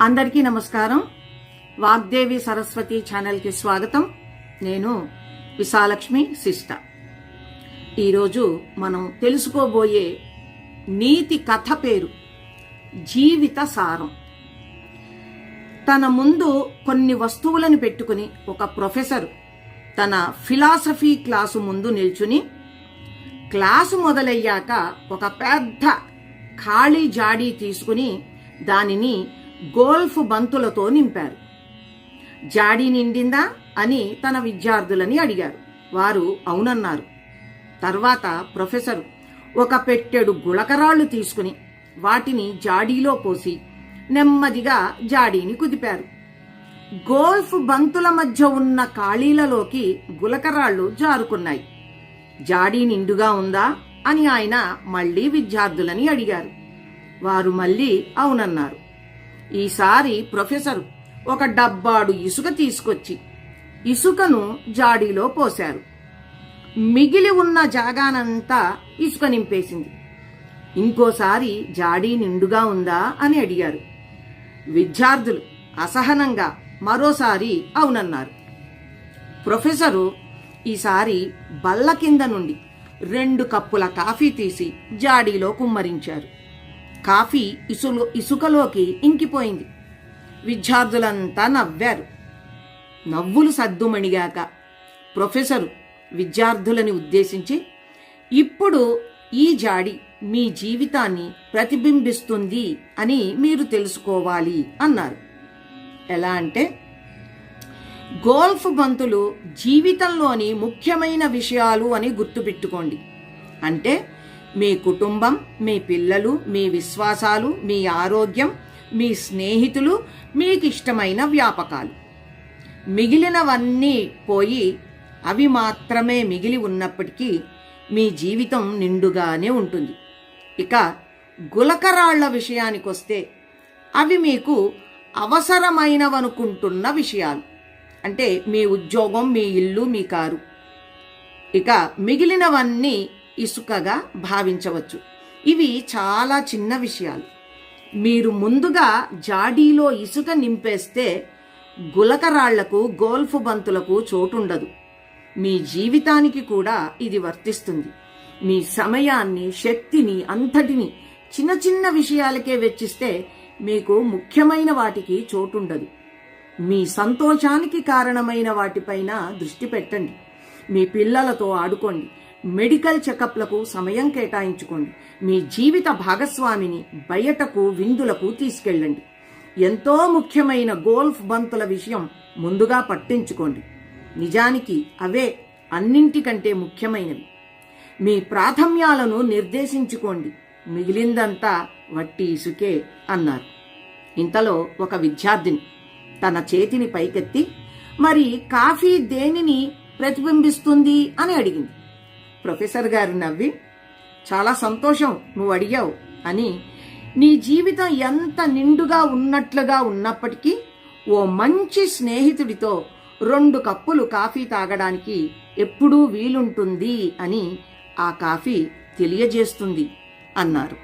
అందరికీ నమస్కారం. వాగ్దేవి సరస్వతి ఛానల్కి స్వాగతం. నేను విశాలక్ష్మి సిస్ట. ఈరోజు మనం తెలుసుకోబోయే నీతి కథ పేరు జీవిత సారం. తన ముందు కొన్ని వస్తువులను పెట్టుకుని ఒక ప్రొఫెసర్ తన ఫిలాసఫీ క్లాసు ముందు నిల్చుని క్లాసు మొదలయ్యాక ఒక పెద్ద ఖాళీ జాడీ తీసుకుని దానిని గోల్ఫ్ బంతులతో నింపారు. జాడీ నిండిందా అని తన విద్యార్థులని అడిగారు. వారు అవునన్నారు. తర్వాత ప్రొఫెసర్ ఒక పెట్టెడు గుళకరాళ్ళు తీసుకుని వాటిని జాడీలో పోసి నెమ్మదిగా జాడీని కుదిపారు. గోల్ఫ్ బంతుల మధ్య ఉన్న ఖాళీలలోకి గులకరాళ్ళు జారుకున్నాయి. జాడీ నిండుగా ఉందా అని ఆయన మళ్ళీ విద్యార్థులని అడిగారు. వారు మళ్ళీ అవునన్నారు. ఈసారి ప్రొఫెసర్ ఒక డబ్బాడు ఇసుక తీసుకొచ్చి ఇసుకను జాడీలో పోశారు. మిగిలి ఉన్న జాగానంతా ఇసుక నింపేసింది. ఇంకోసారి జాడీ నిండుగా ఉందా అని అడిగారు. విద్యార్థులు అసహనంగా మరోసారి అవునన్నారు. ప్రొఫెసరు ఈసారి బల్ల కింద నుండి రెండు కప్పుల కాఫీ తీసి జాడీలో కుమ్మరించారు. కాఫీ ఇసులు ఇసుకలోకి ఇంకిపోయింది. విద్యార్థులంతా నవ్వారు. నవ్వులు సద్దుమణిగాక ప్రొఫెసరు విద్యార్థులని ఉద్దేశించి ఇప్పుడు ఈ జాడి మీ జీవితాన్ని ప్రతిబింబిస్తుంది అని మీరు తెలుసుకోవాలి అన్నారు. ఎలా అంటే గోల్ఫ్ బంతులు జీవితంలోని ముఖ్యమైన విషయాలు అని గుర్తుపెట్టుకోండి. అంటే మీ కుటుంబం మీ పిల్లలు మీ విశ్వాసాలు మీ ఆరోగ్యం మీ స్నేహితులు మీకు ఇష్టమైన వ్యాపకాలు. మిగిలినవన్నీ పోయి అవి మాత్రమే మిగిలి ఉన్నప్పటికీ మీ జీవితం నిండుగానే ఉంటుంది. ఇక గులకరాళ్ళ విషయానికొస్తే అవి మీకు అవసరమైనవనుకుంటున్న విషయాలు. అంటే మీ ఉద్యోగం మీ ఇల్లు మీ కారు. ఇక మిగిలినవన్నీ ఇసుకగా భావించవచ్చు. ఇవి చాలా చిన్న విషయాలు. మీరు ముందుగా జాడీలో ఇసుక నింపేస్తే గులకరాళ్ళకు గోల్ఫ్ బంతులకు చోటుండదు. మీ జీవితానికి కూడా ఇది వర్తిస్తుంది. మీ సమయాన్ని శక్తిని అంతటిని చిన్న చిన్న విషయాలకే వెచ్చిస్తే మీకు ముఖ్యమైన వాటికి చోటుండదు. మీ సంతోషానికి కారణమైన వాటిపైన దృష్టి పెట్టండి. మీ పిల్లలతో ఆడుకోండి. మెడికల్ చెకప్లకు సమయం కేటాయించుకోండి. మీ జీవిత భాగస్వామిని బయటకు విందులకు తీసుకెళ్ళండి. ఎంతో ముఖ్యమైన గోల్ఫ్ బంతుల విషయం ముందుగా పట్టించుకోండి. నిజానికి అవే అన్నింటికంటే ముఖ్యమైనవి. మీ ప్రాథమ్యాలను నిర్దేశించుకోండి. మిగిలిందంతా వట్టి ఇసుకే అన్నారు. ఇంతలో ఒక విద్యార్థిని తన చేతిని పైకెత్తి మరి కాఫీ దేనిని ప్రతిబింబిస్తుంది? అని అడిగింది. ప్రొఫెసర్ గారు నవ్వి చాలా సంతోషం నువ్వు అడిగావు అని నీ జీవితం ఎంత నిండుగా ఉన్నట్లుగా ఉన్నప్పటికీ ఓ మంచి స్నేహితుడితో రెండు కప్పులు కాఫీ తాగడానికి ఎప్పుడూ వీలుంటుంది అని ఆ కాఫీ తెలియజేస్తుంది అన్నారు.